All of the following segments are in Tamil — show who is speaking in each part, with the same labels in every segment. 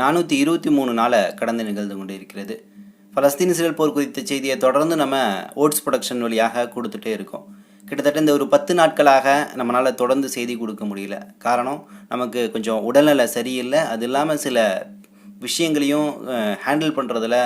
Speaker 1: நானூற்றி இருபத்தி மூணு நாளை கடந்து நிகழ்ந்து கொண்டு இருக்கிறது பலஸ்தீன் இஸ்ரேல் போர் குறித்த செய்தியை தொடர்ந்து நம்ம ஓட்ஸ் ப்ரொடக்ஷன் வழியாக கொடுத்துட்டே இருக்கோம். கிட்டத்தட்ட இந்த ஒரு பத்து நாட்களாக நம்மளால் தொடர்ந்து செய்தி கொடுக்க முடியல. காரணம் நமக்கு கொஞ்சம் உடல்நல சரியில்லை. அது இல்லாமல் சில விஷயங்களையும் ஹேண்டில் பண்ணுறதுல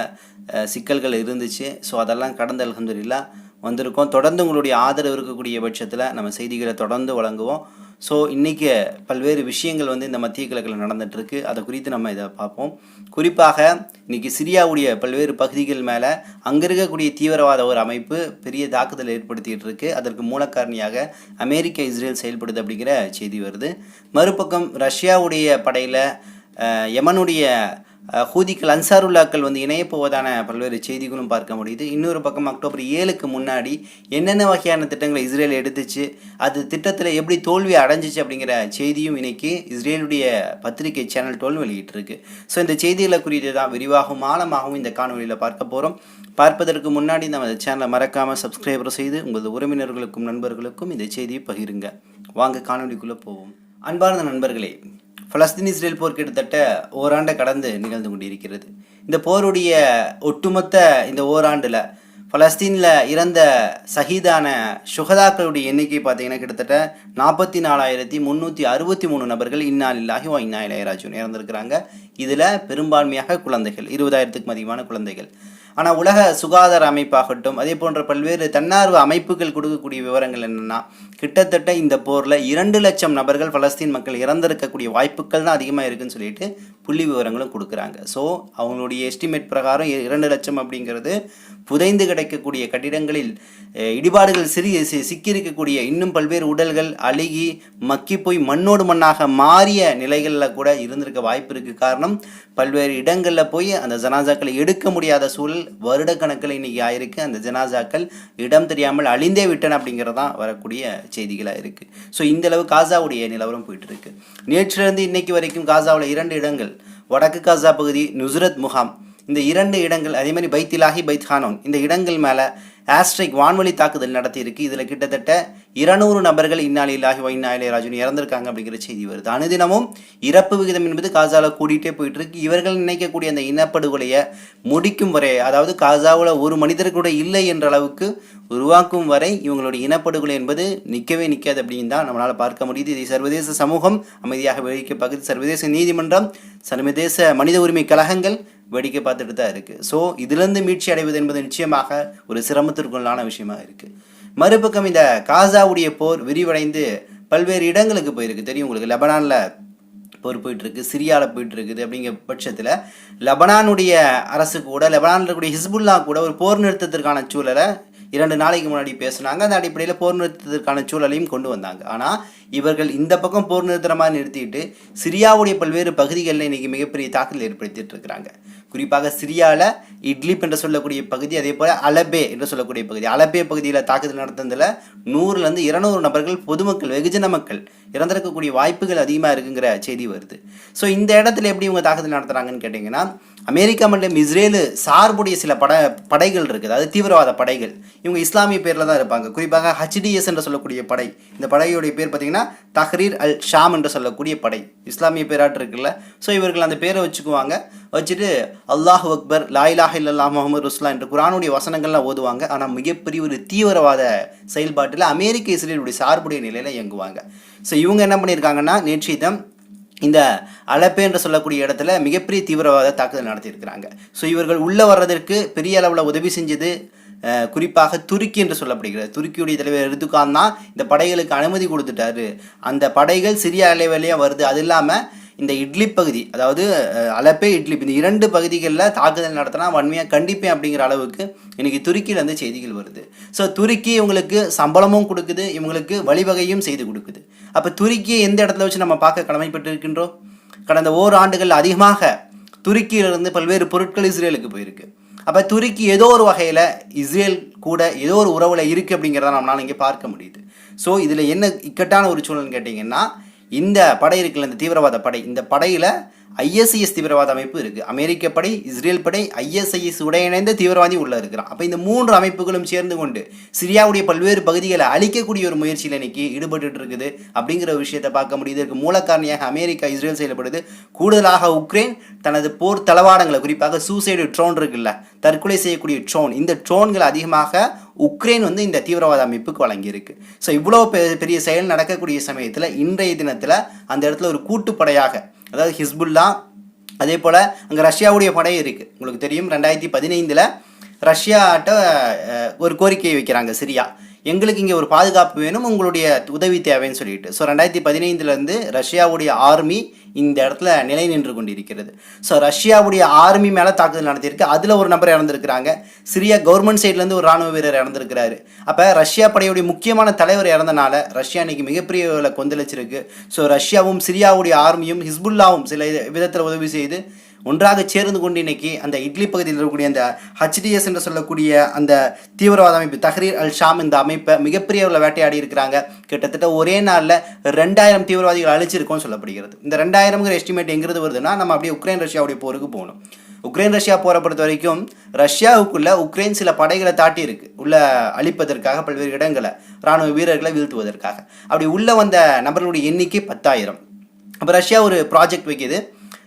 Speaker 1: சிக்கல்கள் இருந்துச்சு. ஸோ அதெல்லாம் கடந்த அல்ஹம்துலில்லாஹ் வந்திருக்கோம். தொடர்ந்து உங்களுடைய ஆதரவு இருக்கக்கூடிய பட்சத்தில் நம்ம செய்திகளை தொடர்ந்து வழங்குவோம். ஸோ இன்றைக்கி பல்வேறு விஷயங்கள் வந்து இந்த மத்திய கிழக்கில் நடந்துகிட்ருக்கு அதை குறித்து நம்ம இதை பார்ப்போம். குறிப்பாக இன்றைக்கி சிரியாவுடைய பல்வேறு பகுதிகள் மேலே அங்கே இருக்கக்கூடிய தீவிரவாத ஒரு அமைப்பு பெரிய தாக்குதல் ஏற்படுத்திகிட்டு இருக்கு அதற்கு மூலக்காரணியாக அமெரிக்க இஸ்ரேல் செயல்படுது அப்படிங்கிற செய்தி வருது. மறுபக்கம் ரஷ்யாவுடைய படையில் யமனுடைய ஹூதிக்கள் அன்சாருல்லாக்கள் வந்து இணையப்போவதான பல்வேறு செய்திகளும் பார்க்க முடியுது. இன்னொரு பக்கம் அக்டோபர் ஏழுக்கு முன்னாடி என்னென்ன வகையான திட்டங்களை இஸ்ரேல் எடுத்துச்சு அது திட்டத்தில் எப்படி தோல்வி அடைஞ்சிச்சு அப்படிங்கிற செய்தியும் இன்னைக்கு இஸ்ரேலுடைய பத்திரிகை சேனல் டோல் வெளியிட்டிருக்கு. ஸோ இந்த செய்திகளை குறித்து தான் விரிவாகவும் ஆழமாகவும் இந்த காணொலியில் பார்க்க போகிறோம் பார்ப்பதற்கு முன்னாடி நம்ம சேனலை மறக்காமல் சப்ஸ்கிரைபர் செய்து உங்களது உறவினர்களுக்கும் நண்பர்களுக்கும் இந்த செய்தியை பகிருங்க. வாங்க காணொலிக்குள்ளே போவோம். அன்பார்ந்த நண்பர்களே பலஸ்தீன் இஸ்ரேல் போர் கிட்டத்தட்ட ஓராண்டை கடந்து நிகழ்ந்து கொண்டிருக்கிறது. இந்த போருடைய ஒட்டுமொத்த இந்த ஓராண்டில் பலஸ்தீனில் இறந்த சஹீதான சுகதாக்களுடைய எண்ணிக்கை பார்த்தீங்கன்னா கிட்டத்தட்ட நாற்பத்தி நாலாயிரத்தி முந்நூற்றி அறுபத்தி மூணு நபர்கள் இன்னாலில்லாஹி வா இன்னா இறந்திருக்கிறாங்க. இதில் பெரும்பான்மையாக குழந்தைகள் இருபதாயிரத்துக்கும் அதிகமான குழந்தைகள். ஆனால் உலக சுகாதார அமைப்பாகட்டும் அதே போன்ற பல்வேறு தன்னார்வ அமைப்புகள் கொடுக்கக்கூடிய விவரங்கள் என்னென்னா கிட்டத்தட்ட இந்த போரில் இரண்டு லட்சம் நபர்கள் பலஸ்தீன் மக்கள் இறந்திருக்கக்கூடிய வாய்ப்புகள் தான் அதிகமாக இருக்குன்னு சொல்லிட்டு புள்ளி விவரங்களும் கொடுக்குறாங்க. ஸோ அவங்களுடைய எஸ்டிமேட் பிரகாரம் இரண்டு லட்சம் அப்படிங்கிறது புதைந்து கிடைக்கக்கூடிய கட்டிடங்களில் இடிபாடுகள் சிறி சி- சிக்கியிருக்கக்கூடிய இன்னும் பல்வேறு உடல்கள் அழுகி மக்கி போய் மண்ணோடு மண்ணாக மாறிய நிலைகளில் கூட இருந்திருக்க வாய்ப்பு இருக்குது காரணம் பல்வேறு இடங்களில் போய் அந்த ஜனாசாக்களை எடுக்க முடியாத சூழல் வருடக்கணக்கில் இன்னைக்கு ஆயிருக்கு. அந்த ஜனாசாக்கள் இடம் தெரியாமல் அழிந்தே விட்டன அப்படிங்கிறதான் வரக்கூடிய செய்திகளாக இருக்குது ஸோ இந்த அளவு காசாவுடைய நிலவரம் போயிட்டு இருக்கு நேற்றிலிருந்து இன்னைக்கு வரைக்கும் காசாவில் இரண்டு இடங்கள். வடக்கு காசா பகுதி நுஸ்ரத் முகாம். இந்த இரண்டு இடங்கள் அதே மாதிரி பைத்திலாஹி பைத் ஹானோன் இந்த இடங்கள் மேலே ஆஸ்ட்ரைக் வான்வழி தாக்குதல் நடத்தியிருக்கு. இதில் கிட்டத்தட்ட இருநூறு நபர்கள் இந்நாள் இல்லாஹி வைநாயிலே ராஜுன் இறந்திருக்காங்க அப்படிங்கிற செய்தி வருது. அனுதினமும் இறப்பு விகிதம் என்பது காசாவில் கூடிட்டே போயிட்டு இருக்கு இவர்கள் நினைக்கக்கூடிய அந்த இனப்படுகொலையை முடிக்கும் வரை அதாவது காசாவில் ஒரு மனிதர் கூட இல்லை என்ற அளவுக்கு உருவாக்கும் வரை இவங்களுடைய இனப்படுகொலை என்பது நிற்கவே நிற்காது அப்படின்னு தான் நம்மளால் பார்க்க முடியுது. இதை சர்வதேச சமூகம் அமைதியாக வேடிக்கை பார்க்குது சர்வதேச நீதிமன்றம் சர்வதேச மனித உரிமை கழகங்கள் வேடிக்கை பார்த்துட்டு தான் இருக்குது ஸோ இதிலிருந்து மீட்சி அடைவது என்பது நிச்சயமாக ஒரு சிரமத்திற்குள்ளான விஷயமாக இருக்குது மறுபக்கம் இந்த காசாவுடைய போர் விரிவடைந்து பல்வேறு இடங்களுக்கு போயிருக்கு. தெரியும் உங்களுக்கு லெபனானில் போர் போயிட்டுருக்கு சிரியாவில் போயிட்டு இருக்குது அப்படிங்கிற பட்சத்தில் லெபனானுடைய அரசு கூட லெபனானில் இருக்கக்கூடிய ஹிஸ்புல்லா கூட ஒரு போர் நிறுத்தத்திற்கான சூழலை இரண்டு நாளைக்கு முன்னாடி பேசுனாங்க. அந்த அடிப்படையில் போர் நிறுத்தத்திற்கான சூழலையும் கொண்டு வந்தாங்க. ஆனால் இவர்கள் இந்த பக்கம் போர் நிறுத்தமாக மாதிரி நிறுத்திட்டு சிரியாவுடைய பல்வேறு பகுதிகளில் இன்றைக்கி மிகப்பெரிய தாக்குதல் ஏற்படுத்திட்டு இருக்கிறாங்க. குறிப்பாக சிரியாவில் இட்லிப் என்று சொல்லக்கூடிய பகுதி அதே போல் அலபே என்று சொல்லக்கூடிய பகுதி. அலபே பகுதியில் தாக்குதல் நடத்துனதில் நூறுலேருந்து இருநூறு நபர்கள் பொதுமக்கள் வெகுஜன மக்கள் இறந்திருக்கக்கூடிய வாய்ப்புகள் அதிகமாக இருக்குங்கிற செய்தி வருது. ஸோ இந்த இடத்துல எப்படி இவங்க தாக்குதல் நடத்துகிறாங்கன்னு கேட்டிங்கன்னா அமெரிக்கா மற்றும் இஸ்ரேலு சார்புடைய சில பட படைகள் இருக்குது. அது தீவிரவாத படைகள். இவங்க இஸ்லாமிய பேரில் தான் இருப்பாங்க. குறிப்பாக ஹச்டிஎஸ் என்று சொல்லக்கூடிய படை. இந்த படையுடைய பேர் பார்த்தீங்கன்னா தஹ்ரீர் அல் ஷாம் என்று சொல்லக்கூடிய படை. இஸ்லாமிய பேராட்டு இருக்குல்ல. ஸோ இவர்கள் அந்த பேரை வச்சுக்குவாங்க. வச்சுட்டு அல்லாஹ் அக்பர் லாயிலாஹ் இல்லல்லா முகமது ருஸ்லா என்று குரானுடைய வசனங்கள்லாம் ஓதுவாங்க. ஆனால் மிகப்பெரிய ஒரு தீவிரவாத செயல்பாட்டில் அமெரிக்க இஸ்ரேலுடைய சார்புடைய நிலையில் இயங்குவாங்க. ஸோ இவங்க என்ன பண்ணியிருக்காங்கன்னா நேற்றைய தினம் இந்த அலப்பே என்று சொல்லக்கூடிய இடத்துல மிகப்பெரிய தீவிரவாத தாக்குதல் நடத்தியிருக்கிறாங்க. ஸோ இவர்கள் உள்ளே வர்றதற்கு பெரிய அளவில் உதவி செஞ்சது குறிப்பாக துருக்கி என்று சொல்லப்படுகிறது. துருக்கியுடைய தலைவர் எர்துகான் தான் இந்த படைகளுக்கு அனுமதி கொடுத்துட்டாரு. அந்த படைகள் சிறிய அளவிலேயே வருது. அது இல்லாமல் இந்த இட்லி பகுதி அதாவது அலப்பே இட்லி இந்த இரண்டு பகுதிகளில் தாக்குதல் நடத்தினா வன்மையாக கண்டிப்பேன் அப்படிங்கிற அளவுக்கு இன்னைக்கு துருக்கியிலேருந்து செய்திகள் வருது. ஸோ துருக்கி இவங்களுக்கு சம்பளமும் கொடுக்குது இவங்களுக்கு வழிவகையும் செய்து கொடுக்குது. அப்போ துருக்கியை எந்த இடத்துல வச்சு நம்ம பார்க்க கடமைப்பட்டு இருக்கின்றோம் கடந்த ஓராண்டுகள் அதிகமாக துருக்கியிலிருந்து பல்வேறு பொருட்கள் இஸ்ரேலுக்கு போயிருக்கு. அப்போ துருக்கி ஏதோ ஒரு வகையில் இஸ்ரேல் கூட ஏதோ ஒரு உறவில் இருக்குது அப்படிங்கிறத நம்மளால இங்கே பார்க்க முடியுது. ஸோ இதில் என்ன இக்கட்டான ஒரு சூழல்னு கேட்டிங்கன்னா இந்த படை இருக்குல்ல இந்த தீவிரவாத படை இந்த படையில் ஐஎஸ்ஐஎஸ் தீவிரவாத அமைப்பு இருக்குது அமெரிக்க படை இஸ்ரேல் படை ஐஎஸ்ஐஎஸ் உடையிணைந்த தீவிரவாதி உள்ளே இருக்கிறான். அப்போ இந்த மூன்று அமைப்புகளும் சேர்ந்து கொண்டு சிரியாவுடைய பல்வேறு பகுதிகளை அழிக்கக்கூடிய ஒரு முயற்சியில் இன்னைக்கு ஈடுபட்டு இருக்குது அப்படிங்கிற ஒரு விஷயத்தை பார்க்க முடியுது. இதற்கு மூலக்காரணியாக அமெரிக்கா இஸ்ரேல் செயல்படுது. கூடுதலாக உக்ரைன் தனது போர் தளவாடங்களை குறிப்பாக சூசைடு ட்ரோன் இருக்குல்ல தற்கொலை செய்யக்கூடிய ட்ரோன். இந்த ட்ரோன்கள் அதிகமாக உக்ரைன் வந்து இந்த தீவிரவாத அமைப்புக்கு வழங்கியிருக்கு. ஸோ இவ்வளோ பெ- பெரிய செயல் நடக்கக்கூடிய சமயத்தில் இன்றைய தினத்தில் அந்த இடத்துல ஒரு கூட்டுப்படையாக அதாவது ஹிஸ்புல்லா அதே போல் அங்கே ரஷ்யாவுடைய படை இருக்குது உங்களுக்கு தெரியும் ரெண்டாயிரத்தி பதினைந்தில் ரஷ்யாட்ட ஒரு கோரிக்கையை வைக்கிறாங்க சிரியா. எங்களுக்கு இங்கே ஒரு பாதுகாப்பு வேணும் உங்களுடைய உதவி தேவைன்னு சொல்லிட்டு. ஸோ ரெண்டாயிரத்தி பதினைந்துலேருந்து ரஷ்யாவுடைய ஆர்மி இந்த இடத்துல நிலை நின்று கொண்டிருக்கிறது. ஸோ ரஷ்யாவுடைய ஆர்மி மேலே தாக்குதல் நடத்தியிருக்கு. அதில் ஒரு நபர் இறந்துருக்கிறாங்க. சிரியா கவர்மெண்ட் சைட்லேருந்து ஒரு ராணுவ வீரர் இறந்துருக்கிறாரு. அப்போ ரஷ்யா படையுடைய முக்கியமான தலைவர் இறந்தனால ரஷ்யா இன்னைக்கு மிகப்பெரிய கொந்தளிச்சிருக்கு. ஸோ ரஷ்யாவும் சிரியாவுடைய ஆர்மியும் ஹிஸ்புல்லாவும் சில விதத்தில் உதவி செய்து ஒன்றாக சேர்ந்து கொண்டு இன்னைக்கு அந்த இட்லி பகுதியில் இருக்கக்கூடிய அந்த ஹச்டிஎஸ் என்று சொல்லக்கூடிய அந்த தீவிரவாத அமைப்பு தஹ்ரீர் அல் ஷாம் இந்த அமைப்பை மிகப்பெரிய அளவில் வேட்டையாடி இருக்கிறாங்க. கிட்டத்தட்ட ஒரே நாளில் ரெண்டாயிரம் தீவிரவாதிகள் அழிச்சிருக்கோம்னு சொல்லப்படுகிறது. இந்த ரெண்டாயிரம்ங்கிற எஸ்டிமேட் எங்கிறது வருதுன்னா நம்ம அப்படியே உக்ரைன் ரஷ்யாவுடைய போருக்கு போகணும். உக்ரைன் ரஷ்யா போரை பொறுத்த வரைக்கும் ரஷ்யாவுக்குள்ள உக்ரைன் சில படைகளை தாட்டி இருக்கு. உள்ள அழிப்பதற்காக பல்வேறு இடங்களை ராணுவ வீரர்களை வீழ்த்துவதற்காக. அப்படி உள்ள வந்த நபர்களுடைய எண்ணிக்கை பத்தாயிரம். அப்போ ரஷ்யா ஒரு ப்ராஜெக்ட் வைக்குது.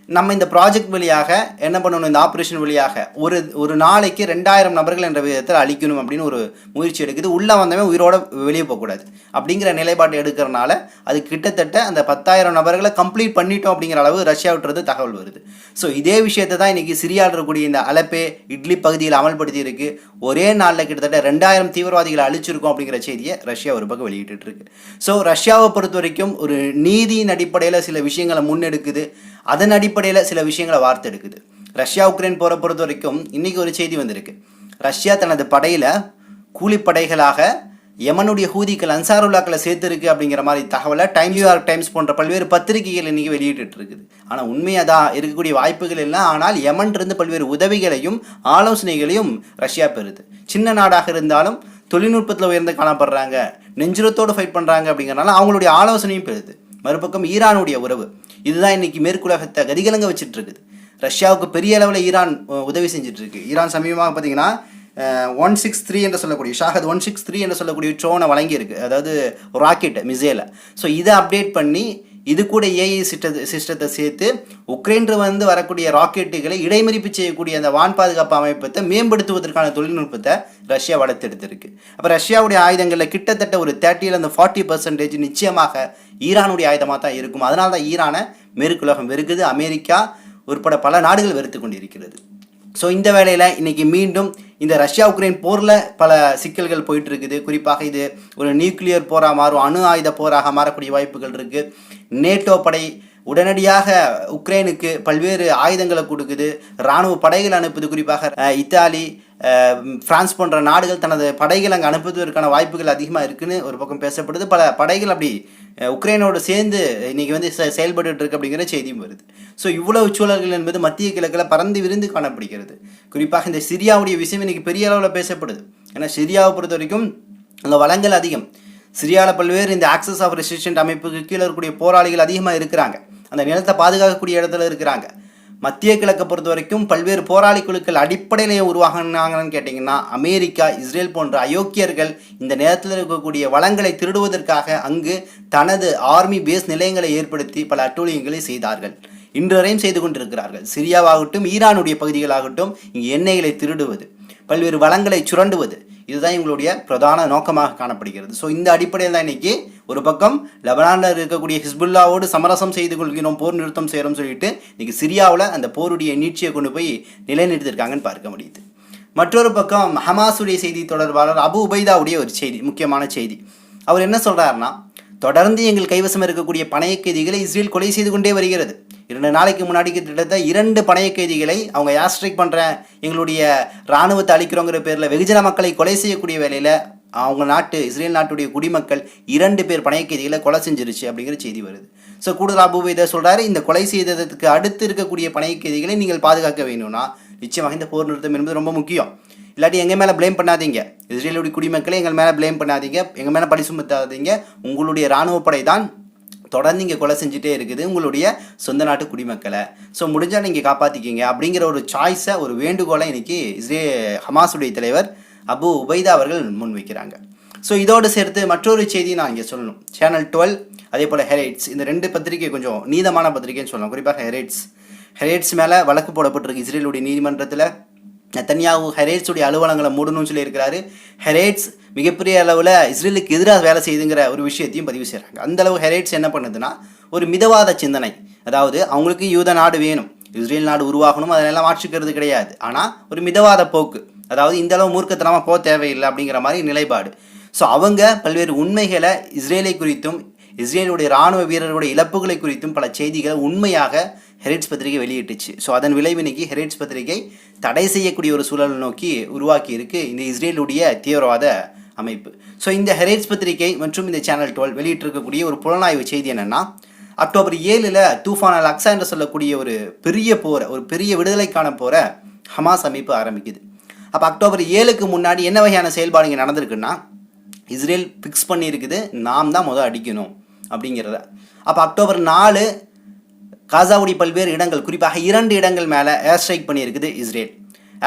Speaker 1: நம்ம இந்த ப்ராஜெக்ட் வழியாக என்ன பண்ணணும்? இந்த ஆப்ரேஷன் வழியாக ஒரு ஒரு நாளைக்கு ரெண்டாயிரம் நபர்கள் என்ற விதத்தில் அழிக்கணும் அப்படின்னு ஒரு முயற்சி எடுக்குது. உள்ளே வந்தவன் உயிரோட வெளியே போகக்கூடாது. அப்படிங்கிற நிலைப்பாட்டை எடுக்கிறனால அது கிட்டத்தட்ட அந்த பத்தாயிரம் நபர்களை கம்ப்ளீட் பண்ணிட்டோம் அப்படிங்கிற அளவு ரஷ்யா விட்டுறது தகவல் வருது. ஸோ இதே விஷயத்தை தான் இன்றைக்கி சிரியாவில் இருக்கக்கூடிய இந்த அலப்பே இட்லி பகுதியில் அமல்படுத்தியிருக்கு ஒரே நாளில் கிட்டத்தட்ட ரெண்டாயிரம் தீவிரவாதிகளை அழிச்சிருக்கோம் அப்படிங்கிற செய்தியை ரஷ்யா ஒரு பக்கம் வெளியிட்டு இருக்கு. ஸோ ரஷ்யாவை பொறுத்த வரைக்கும் ஒரு நீதியின் அடிப்படையில் சில விஷயங்களை முன்னெடுக்குது. அதன் அடிப்படையில் சில விஷயங்களை வார்த்தெடுக்குது. ரஷ்யா உக்ரைன் போகிற பொறுத்த வரைக்கும் இன்றைக்கி ஒரு செய்தி வந்திருக்கு. ரஷ்யா தனது படையில் கூலிப்படைகளாக யமனுடைய ஹூதிகள் அன்சாருல்லாக்களை சேர்த்துருக்கு அப்படிங்கிற மாதிரி தகவலை டைம் நியூயார்க் டைம்ஸ் போன்ற பல்வேறு பத்திரிகைகள் இன்றைக்கி வெளியிட்டு இருக்குது ஆனால் உண்மையாக தான் இருக்கக்கூடிய வாய்ப்புகள் எல்லாம் ஆனால் யமன்றிருந்து பல்வேறு உதவிகளையும் ஆலோசனைகளையும் ரஷ்யா பெறுது. சின்ன நாடாக இருந்தாலும் தொழில்நுட்பத்தில் உயர்ந்து காணப்படுறாங்க நெஞ்சுரத்தோடு ஃபைட் பண்ணுறாங்க அப்படிங்கிறனால அவங்களுடைய ஆலோசனையும் பெறுது. மறுபக்கம் ஈரானுடைய உறவு. இதுதான் இன்னைக்கு மேற்குலகத்தை கதிகலங்க வச்சுட்டு இருக்குது ரஷ்யாவுக்கு பெரிய அளவில் ஈரான் உதவி செஞ்சுட்டு இருக்கு ஈரான் சமீபமாக பார்த்தீங்கன்னா ஒன் சிக்ஸ் த்ரீ என்று சொல்லக்கூடிய ஷாஹத் ஒன் சிக்ஸ் த்ரீ என்று சொல்லக்கூடிய ட்ரோனை வழங்கியிருக்கு. அதாவது ராக்கெட் மிசைலை ஸோ இதை அப்டேட் பண்ணி இது கூட ஏஐ சிஸ்டத்தை சிஸ்டத்தை சேர்த்து உக்ரைன்று வந்து வரக்கூடிய ராக்கெட்டுகளை இடைமறிப்பு செய்யக்கூடிய அந்த வான் பாதுகாப்பு அமைப்பத்தை மேம்படுத்துவதற்கான தொழில்நுட்பத்தை ரஷ்யா வளர்த்தெடுத்திருக்கு. அப்போ ரஷ்யாவுடைய ஆயுதங்களில் கிட்டத்தட்ட ஒரு தேர்ட்டியில் அந்த ஃபார்ட்டி பர்சன்டேஜ் நிச்சயமாக ஈரானுடைய ஆயுதமாக தான் இருக்கும். அதனால தான் ஈரானை மேற்குலகம் வெறுக்குது. அமெரிக்கா உட்பட பல நாடுகள் வெறுத்து கொண்டிருக்கிறது. ஸோ இந்த வேளையில் இன்றைக்கி மீண்டும் இந்த ரஷ்யா உக்ரைன் போரில் பல சிக்கல்கள் போயிட்டு இருக்குது குறிப்பாக இது ஒரு நியூக்ளியர் போராக மாறும் அணு ஆயுத போராக மாறக்கூடிய வாய்ப்புகள் இருக்குது நேட்டோ படை உடனடியாக உக்ரைனுக்கு பல்வேறு ஆயுதங்களை கொடுக்குது. இராணுவ படைகள் அனுப்புது. குறிப்பாக இத்தாலி ஃப்ரான்ஸ் பிரான்ஸ் போன்ற நாடுகள் தனது படைகள் அங்கே அனுப்புவதற்கான வாய்ப்புகள் அதிகமாக இருக்குன்னு ஒரு பக்கம் பேசப்படுது. பல படைகள் அப்படி உக்ரைனோடு சேர்ந்து இன்றைக்கி வந்து செ- இருக்கு அப்படிங்கிற செய்தியும் வருது. ஸோ இவ்வளவு சூழல்கள் என்பது மத்திய கிழக்கில் பறந்து விருந்து காணப்படுகிறது. குறிப்பாக இந்த சிரியாவுடைய விஷயம் இன்றைக்கி பெரிய அளவில் பேசப்படுது. ஏன்னா சிரியாவை பொறுத்த வரைக்கும் அங்கே வளங்கள் அதிகம். சிரியாவில் பல்வேறு இந்த ஆக்சஸ் ஆஃப் ரெசிஸ்டன்ட் அமைப்புக்கு கீழே இருக்கக்கூடிய போராளிகள் அதிகமாக இருக்கிறாங்க. அந்த நிலத்தை பாதுகாக்கக்கூடிய இடத்துல இருக்கிறாங்க. மத்திய கிழக்கை பொறுத்த வரைக்கும் பல்வேறு போராளி குழுக்கள் அடிப்படையிலேயே உருவாகினாங்கன்னு கேட்டிங்கன்னா அமெரிக்கா இஸ்ரேல் போன்ற அயோக்கியர்கள் இந்த நேரத்தில் இருக்கக்கூடிய வளங்களை திருடுவதற்காக அங்கு தனது ஆர்மி பேஸ் நிலையங்களை ஏற்படுத்தி பல அட்டூழியங்களை செய்தார்கள். இன்று வரையும் செய்து கொண்டிருக்கிறார்கள். சிரியாவாகட்டும் ஈரானுடைய பகுதிகளாகட்டும் இங்கு எண்ணெய்களை திருடுவது பல்வேறு வளங்களை சுரண்டுவது இதுதான் இவங்களுடைய பிரதான நோக்கமாக காணப்படுகிறது. ஸோ இந்த அடிப்படையில் தான் இன்றைக்கி ஒரு பக்கம் லெபனானில் இருக்கக்கூடிய ஹிஸ்புல்லாவோடு சமரசம் செய்து கொள்கிறோம் போர் நிறுத்தம் செய்கிறோம் சொல்லிட்டு இன்றைக்கி சிரியாவில் அந்த போருடைய நீட்சியை கொண்டு போய் நிலைநிறுத்திருக்காங்கன்னு பார்க்க முடியுது. மற்றொரு பக்கம் ஹமாசுடைய செய்தி தொடர்பாளர் அபு உபைதாவுடைய ஒரு செய்தி முக்கியமான செய்தி. அவர் என்ன சொல்றாருன்னா தொடர்ந்து எங்கள் கைவசம் இருக்கக்கூடிய பணைய கைதிகளை இஸ்ரேல் கொலை செய்து கொண்டே வருகிறது. இரண்டு நாளைக்கு முன்னாடி கிட்டத்தட்ட இரண்டு பணைய கைதிகளை அவங்க ஏர் ஸ்ட்ரைக் பண்ணுற எங்களுடைய இராணுவத்தை அழிக்கிறோங்கிற பேரில் வெகுஜன மக்களை கொலை செய்யக்கூடிய வேலையில் அவங்க நாட்டு இஸ்ரேல் நாட்டுடைய குடிமக்கள் இரண்டு பேர் பணைய கைதிகளை கொலை செஞ்சிருச்சு அப்படிங்கிற செய்தி வருது. ஸோ கூடுதல் அபு இதை சொல்கிறாரு இந்த கொலை செய்ததுக்கு அடுத்து இருக்கக்கூடிய பணைய கைதிகளை நீங்கள் பாதுகாக்க வேணும்னா நிச்சயமாக இந்த போர் நிறுத்தம் என்பது ரொம்ப முக்கியம். இல்லாட்டி எங்கள் மேலே ப்ளேம் பண்ணாதீங்க. இஸ்ரேலுடைய குடிமக்களை எங்கள் மேலே ப்ளேம் பண்ணாதீங்க. எங்கள் மேலே பழி சுமத்தாதீங்க. உங்களுடைய இராணுவ படை தான் தொடர்ந்து இங்கே கொலை செஞ்சுட்டே இருக்குது உங்களுடைய சொந்த நாட்டு குடிமக்களை. ஸோ முடிஞ்சால் நீங்கள் காப்பாற்றிக்கிங்க அப்படிங்கிற ஒரு சாய்ஸை ஒரு வேண்டுகோளை இன்றைக்கி இஸ்ரே ஹமாஸுடைய தலைவர் அபு உபைதா அவர்கள் முன்வைக்கிறாங்க. ஸோ இதோடு சேர்த்து மற்றொரு செய்தி நான் இங்கே சொல்லணும். சேனல் டுவெல் அதே போல் ஹெரைட்ஸ் இந்த ரெண்டு பத்திரிகை கொஞ்சம் நீதமான பத்திரிகைன்னு சொல்லலாம். குறிப்பாக ஹெரைட்ஸ் ஹெரைட்ஸ் மேலே வழக்கு போடப்பட்டிருக்கு இஸ்ரேலுடைய நீதிமன்றத்தில். தனியாகவும் ஹெரேட்ஸுடைய அலுவலங்களை மூடணும்னு சொல்லியிருக்கிறாரு. ஹெரேட்ஸ் மிகப்பெரிய அளவில் இஸ்ரேலுக்கு எதிராக வேலை செய்யுதுங்கிற ஒரு விஷயத்தையும் பதிவு செய்கிறாங்க அந்தளவு ஹெரேட்ஸ் என்ன பண்ணுதுன்னா ஒரு மிதவாத சிந்தனை. அதாவது அவங்களுக்கு யூத நாடு வேணும். இஸ்ரேல் நாடு உருவாகணும் அதெல்லாம் மாற்றிக்கிறது கிடையாது. ஆனால் ஒரு மிதவாத போக்கு. அதாவது இந்த அளவு மூர்க்கத்தனமாக போக தேவையில்லை அப்படிங்கிற மாதிரி நிலைப்பாடு. ஸோ அவங்க பல்வேறு உண்மைகளை இஸ்ரேலை குறித்தும் இஸ்ரேலுடைய ராணுவ வீரர்களுடைய இழப்புகளை குறித்தும் பல செய்திகளை உண்மையாக ஹெரிட்ஸ் பத்திரிகை வெளியிட்டுச்சு. ஸோ அதன் விளைவினைக்கு ஹெரிட்ஸ் பத்திரிகை தடை செய்யக்கூடிய ஒரு சூழலை நோக்கி உருவாக்கி இருக்கு. இந்த இஸ்ரேலுடைய தீவிரவாத அமைப்பு. ஸோ இந்த ஹெரிட்ஸ் பத்திரிகை மற்றும் இந்த சேனல் டுவெல் வெளியிட்டிருக்கக்கூடிய ஒரு புலனாய்வு செய்தி என்னன்னா அக்டோபர் ஏழில் தூஃபான் அல் அக்ஸா என்று சொல்லக்கூடிய ஒரு பெரிய போரை ஒரு பெரிய விடுதலைக்கான போரை ஹமாஸ் அமைப்பு ஆரம்பிக்குது. அப்போ அக்டோபர் ஏழுக்கு முன்னாடி என்ன வகையான செயல்பாடு இங்கே நடந்திருக்குன்னா இஸ்ரேல் ஃபிக்ஸ் பண்ணியிருக்குது நாம் தான் முதல் அடிக்கணும் அப்படிங்கிறத. அப்போ அக்டோபர் நாலு காசாவுடைய பல்வேறு இடங்கள் குறிப்பாக இரண்டு இடங்கள் மேலே ஏர் ஸ்ட்ரைக் பண்ணியிருக்குது இஸ்ரேல்.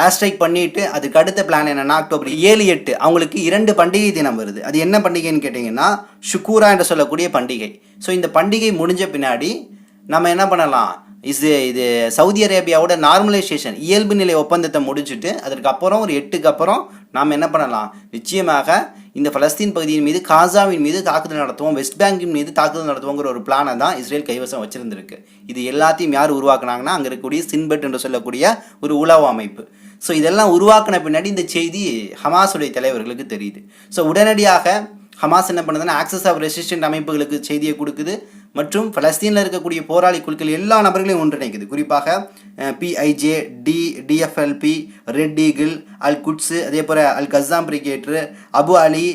Speaker 1: ஏர் ஸ்ட்ரைக் பண்ணிவிட்டு அதுக்கு அடுத்த பிளான் என்னென்னா அக்டோபர் ஏழு எட்டு அவங்களுக்கு இரண்டு பண்டிகை தினம் வருது. அது என்ன பண்டிகைன்னு கேட்டிங்கன்னா ஷுக்கூரா என்று சொல்லக்கூடிய பண்டிகை. ஸோ இந்த பண்டிகை முடிஞ்ச பின்னாடி நம்ம என்ன பண்ணலாம்? இது இது சவுதி அரேபியாவோட நார்மலைசேஷன் இயல்பு நிலை ஒப்பந்தத்தை முடிச்சுட்டு அதற்கு அப்புறம் ஒரு எட்டுக்கு அப்புறம் நாம் என்ன பண்ணலாம்? நிச்சயமாக இந்த பலஸ்தீன் பகுதியின் மீது காசாவின் மீது தாக்குதல் நடத்துவோம் வெஸ்ட் பேங்கின் மீது தாக்குதல் நடத்துவோங்கிற ஒரு பிளானை தான் இஸ்ரேல் கைவசம் வச்சிருந்திருக்கு. இது எல்லாத்தையும் யார் உருவாக்குனாங்கன்னா அங்கே இருக்கக்கூடிய சின்பெட் என்று சொல்லக்கூடிய ஒரு உளவு அமைப்பு. ஸோ இதெல்லாம் உருவாக்கின பின்னாடி இந்த செய்தி ஹமாஸுடைய தலைவர்களுக்கு தெரியுது. ஸோ உடனடியாக ஹமாஸ் என்ன பண்ணுதுன்னா ஆக்சஸ் ஆஃப் ரெசிஸ்டன்ட் அமைப்புகளுக்கு செய்தியை கொடுக்குது. மற்றும் பலஸ்தீனில் இருக்கக்கூடிய போராளி குழுக்கள் எல்லா நபர்களையும் ஒன்றிணைக்குது. குறிப்பாக PIJ D DFLP red eagle al Quds அதே போல் அல் கஸ்ஸாம் பிரிகேட்ரு அபு அலி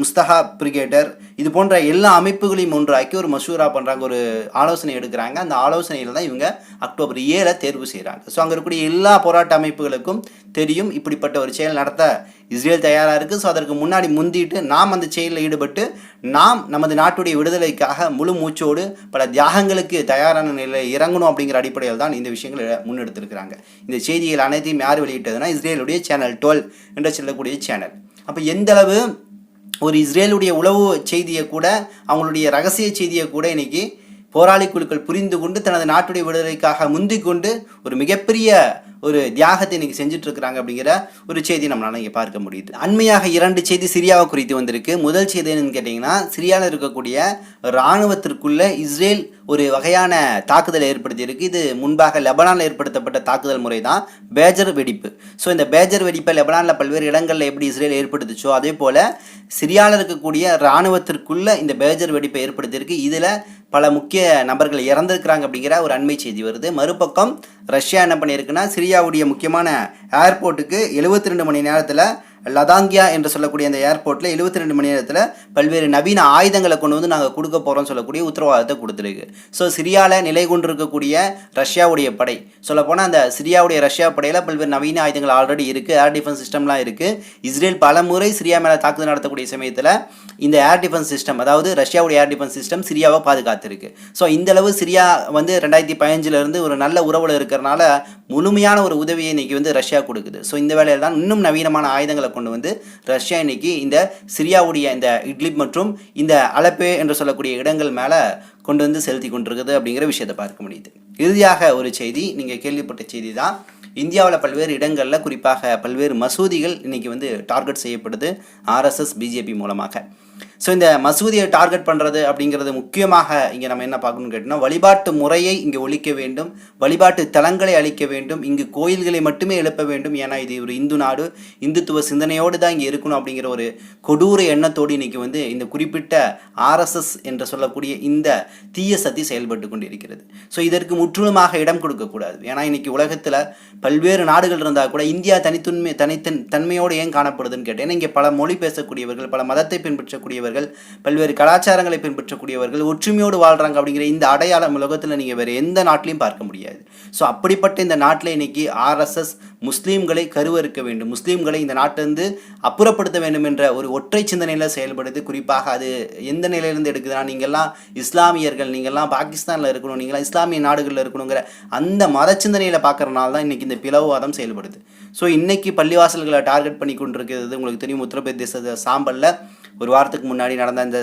Speaker 1: முஸ்தஹா பிரிகேட்டர். இது போன்ற எல்லா அமைப்புகளையும் ஒன்றாக்கி ஒரு மசூரா பண்ணுறாங்க ஒரு ஆலோசனை எடுக்கிறாங்க. அந்த ஆலோசனையில் தான் இவங்க அக்டோபர் ஏழை தேர்வு செய்கிறாங்க ஸோ அங்கே இருக்கக்கூடிய எல்லா போராட்ட அமைப்புகளுக்கும் தெரியும் இப்படிப்பட்ட ஒரு செயல் நடத்த இஸ்ரேல் தயாராக இருக்குது ஸோ அதற்கு முன்னாடி முந்திட்டு நாம் அந்த செயலில் ஈடுபட்டு நாம் நமது நாட்டுடைய விடுதலைக்காக முழு மூச்சோடு பல தியாகங்களுக்கு தயாரான நிலையில் இறங்கணும் அப்படிங்கிற அடிப்படையில் தான் இந்த விஷயங்களை முன்னெடுத்திருக்கிறாங்க. இந்த செய்திகள் அனைத்தையும் யார் வெளியிட்டதுன்னா இஸ்ரேலுடைய சேனல் டுவெல் என்று சொல்லக்கூடிய சேனல் அப்போ எந்தளவு ஒரு இஸ்ரேலுடைய உளவு செய்தியை கூட அவங்களுடைய ரகசிய செய்தியை கூட இன்றைக்கி போராளி குழுக்கள் புரிந்து கொண்டு தனது நாட்டுடைய விடுதலைக்காக முந்திக் கொண்டு ஒரு மிகப்பெரிய ஒரு தியாகத்தை இன்னைக்கு செஞ்சுட்டு இருக்கிறாங்க அப்படிங்கிற ஒரு செய்தி நம்மளால இங்கே பார்க்க முடியுது. அண்மையாக இரண்டு செய்தி சிரியாவை குறித்து வந்திருக்கு. முதல் செய்தி என்னன்னு கேட்டிங்கன்னா சிரியாவில் இருக்கக்கூடிய இராணுவத்திற்குள்ள இஸ்ரேல் ஒரு வகையான தாக்குதலை ஏற்படுத்தியிருக்கு. இது முன்பாக லெபனானில் ஏற்படுத்தப்பட்ட தாக்குதல் முறை தான் பேஜர் வெடிப்பு. ஸோ இந்த பேஜர் வெடிப்பை லெபனானில் பல்வேறு இடங்களில் எப்படி இஸ்ரேல் ஏற்படுத்துச்சோ அதே போல் சிரியாவில் இருக்கக்கூடிய இராணுவத்திற்குள்ள இந்த பேஜர் வெடிப்பை ஏற்படுத்தியிருக்கு. இதில் பல முக்கிய நபர்கள் இறந்திருக்கிறாங்க அப்படிங்கிற ஒரு அண்மை செய்தி வருது. மறுபக்கம் ரஷ்யா என்ன பண்ணியிருக்குன்னா சிரியாவுடைய முக்கியமான ஏர்போர்ட்டுக்கு எழுபத்தி ரெண்டு மணி நேரத்தில் லதாங்கியா என்று சொல்லக்கூடிய அந்த ஏர்போர்ட்டில் எழுபத்தி ரெண்டு மணி நேரத்தில் பல்வேறு நவீன ஆயுதங்களை கொண்டு வந்து நாங்கள் கொடுக்க போகிறோம்னு சொல்லக்கூடிய உத்தரவாதத்தை கொடுத்துருக்கு. ஸோ சிரியாவில் நிலை கொண்டிருக்கக்கூடிய ரஷ்யாவுடைய படை. சொல்லப்போனால் அந்த சிரியாவுடைய ரஷ்யா படையில் பல்வேறு நவீன ஆயுதங்கள் ஆல்ரெடி இருக்குது ஏர் டிஃபென்ஸ் சிஸ்டம்லாம் இருக்குது இஸ்ரேல் பல முறை சிரியா மேலே தாக்குதல் நடத்தக்கூடிய சமயத்தில் இந்த ஏர் டிஃபென்ஸ் சிஸ்டம் அதாவது ரஷ்யாவுடைய ஏர் டிஃபென்ஸ் சிஸ்டம் சிரியாவை பாதுகாத்திருக்கு. ஸோ இந்தளவு சிரியா வந்து ரெண்டாயிரத்தி பதினஞ்சிலிருந்து ஒரு நல்ல உறவில் இருக்கிறனால முழுமையான ஒரு உதவியை இன்னைக்கு வந்து ரஷ்யா கொடுக்குது. ஸோ இந்த வேலையில் தான் இன்னும் நவீனமான ஆயுதங்களை கொண்டு வந்து ரஷ்யா இன்னைக்கு இந்த சிரியாவுடைய இந்த இட்லிப் மற்றும் இந்த அலப்பே என்று சொல்லக்கூடிய இடங்கள் மேலே கொண்டு வந்து செலுத்தி கொண்டிருக்குது அப்படிங்கிற விஷயத்தை பார்க்க முடியுது. இறுதியாக ஒரு செய்தி நீங்கள் கேள்விப்பட்ட செய்தி தான். இந்தியாவில் பல்வேறு இடங்களில் குறிப்பாக பல்வேறு மசூதிகள் இன்னைக்கு வந்து டார்கெட் செய்யப்படுது. ஆர்எஸ்எஸ் பிஜேபி மூலமாக. ஸோ இந்த மசூதியை டார்கெட் பண்ணுறது அப்படிங்கிறது முக்கியமாக இங்கே நம்ம என்ன பார்க்கணும்னு கேட்டோம்னா வழிபாட்டு முறையை இங்கே ஒழிக்க வேண்டும் வழிபாட்டு தலங்களை அழிக்க வேண்டும் இங்கு கோயில்களை மட்டுமே எழுப்ப வேண்டும். ஏன்னா இது ஒரு இந்து நாடு இந்துத்துவ சிந்தனையோடு தான் இங்கே இருக்கணும் அப்படிங்கிற ஒரு கொடூர எண்ணத்தோடு இன்னைக்கு வந்து இந்த குறிப்பிட்ட ஆர்எஸ்எஸ் என்று சொல்லக்கூடிய இந்த தீய சக்தி செயல்பட்டு கொண்டு இருக்கிறது ஸோ இதற்கு முற்றிலுமாக இடம் கொடுக்கக்கூடாது. ஏன்னா இன்றைக்கி உலகத்தில் பல்வேறு நாடுகள் இருந்தால் கூட இந்தியா தனித்துன்மை தனித்தன் தன்மையோடு ஏன் காணப்படுதுன்னு கேட்டேன். ஏன்னா இங்கே பல மொழி பேசக்கூடியவர்கள் பல மதத்தை பின்பற்றக்கூடியவர்கள் பல்வேறு கலாச்சாரங்களை பின்பற்றக்கூடியவர்கள் ஒற்றுமையோடு வாழ்றாங்க அப்படிங்கிற இந்த அடையாளம் உலகத்தில் நீங்கள் வேறு எந்த நாட்டிலையும் பார்க்க முடியாது. ஸோ அப்படிப்பட்ட இந்த நாட்டில் இன்னைக்கு ஆர்எஸ்எஸ் முஸ்லீம்களை கருவறுக்க வேண்டும். முஸ்லீம்களை இந்த நாட்டிலிருந்து அப்புறப்படுத்த வேண்டும் என்ற ஒரு ஒற்றை சிந்தனையில் செயல்படுது. குறிப்பாக அது எந்த நிலையிலிருந்து எடுக்குதுன்னா நீங்கள்லாம் இஸ்லாமியர்கள் நீங்கள்லாம் பாகிஸ்தானில் இருக்கணும் நீங்களாம் இஸ்லாமிய நாடுகளில் இருக்கணுங்கிற அந்த மத சிந்தனையில் பார்க்குறனால தான் இன்னைக்கு இந்த பிளவுவாதம் செயல்படுது. ஸோ இன்றைக்கி பள்ளிவாசல்களை டார்கெட் பண்ணி கொண்டிருக்கிறது உங்களுக்கு தெரியும் உத்தரப்பிரதேச சாம்பலில். ஒரு வாரத்துக்கு முன்னாடி நடந்த இந்த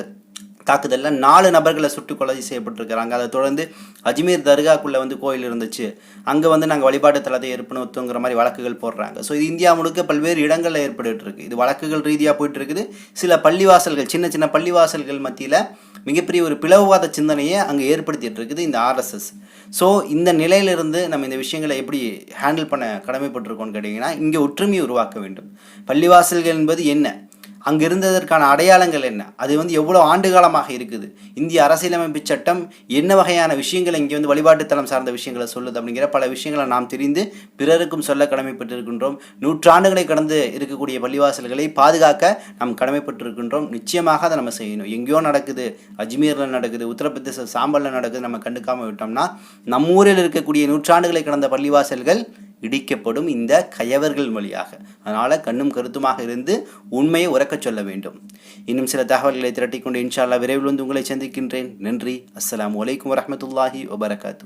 Speaker 1: தாக்குதலில் நாலு நபர்களை சுட்டு கொலை செய்யப்பட்டிருக்கிறாங்க. அதை தொடர்ந்து அஜ்மீர் தர்காக்குள்ளே வந்து கோயில் இருந்துச்சு. அங்கே வந்து நாங்கள் வழிபாட்டு தளத்தை ஏற்படுத்துங்கிற மாதிரி வழக்குகள் போடுறாங்க. ஸோ இது இந்தியா முழுக்க பல்வேறு இடங்களில் ஏற்பட்டுட்டு இருக்கு இது வழக்குகள் ரீதியாக போயிட்டு இருக்குது சில பள்ளிவாசல்கள் சின்ன சின்ன பள்ளிவாசல்கள் மத்தியில் மிகப்பெரிய ஒரு பிளவுவாத சிந்தனையை அங்கே ஏற்படுத்திட்டு இருக்குது இந்த ஆர்எஸ்எஸ். ஸோ இந்த நிலையிலிருந்து நம்ம இந்த விஷயங்களை எப்படி ஹேண்டில் பண்ண கடமைப்பட்டிருக்கோம்னு கேட்டிங்கன்னா இங்கே ஒற்றுமையை உருவாக்க வேண்டும். பள்ளிவாசல்கள் என்பது என்ன? அங்கே இருந்ததற்கான அடையாளங்கள் என்ன? அது வந்து எவ்வளோ ஆண்டு காலமாக இருக்குது? இந்திய அரசியலமைப்பு சட்டம் என்ன வகையான விஷயங்களை இங்கே வந்து வழிபாட்டுத்தலம் சார்ந்த விஷயங்களை சொல்லுது அப்படிங்கிற பல விஷயங்களை நாம் தெரிந்து பிறருக்கும் சொல்ல கடமைப்பட்டிருக்கின்றோம். நூற்றாண்டுகளை கடந்து இருக்கக்கூடிய பள்ளிவாசல்களை பாதுகாக்க நாம் கடமைப்பட்டிருக்கின்றோம். நிச்சயமாக அதை நம்ம செய்யணும். எங்கேயோ நடக்குது. அஜ்மீரில் நடக்குது. உத்தரப்பிரதேச சாம்பலில் நடக்குது. நம்ம கண்டுக்காமல் விட்டோம்னா நம்ம ஊரில் இருக்கக்கூடிய நூற்றாண்டுகளை கடந்த பள்ளிவாசல்கள் இடிக்கப்படும் இந்த கயவர்கள் வழியாக. அதனால் கண்ணும் கருத்துமாக இருந்து உண்மையை உறக்கச் சொல்ல வேண்டும். இன்னும் சில தகவல்களை திரட்டிக்கொண்டு இன்ஷால்லா விரைவில் வந்து உங்களை சந்திக்கின்றேன். நன்றி. அஸ்லாம் வலைக்கம் வரமத்துல்லாஹி வபரகாத்து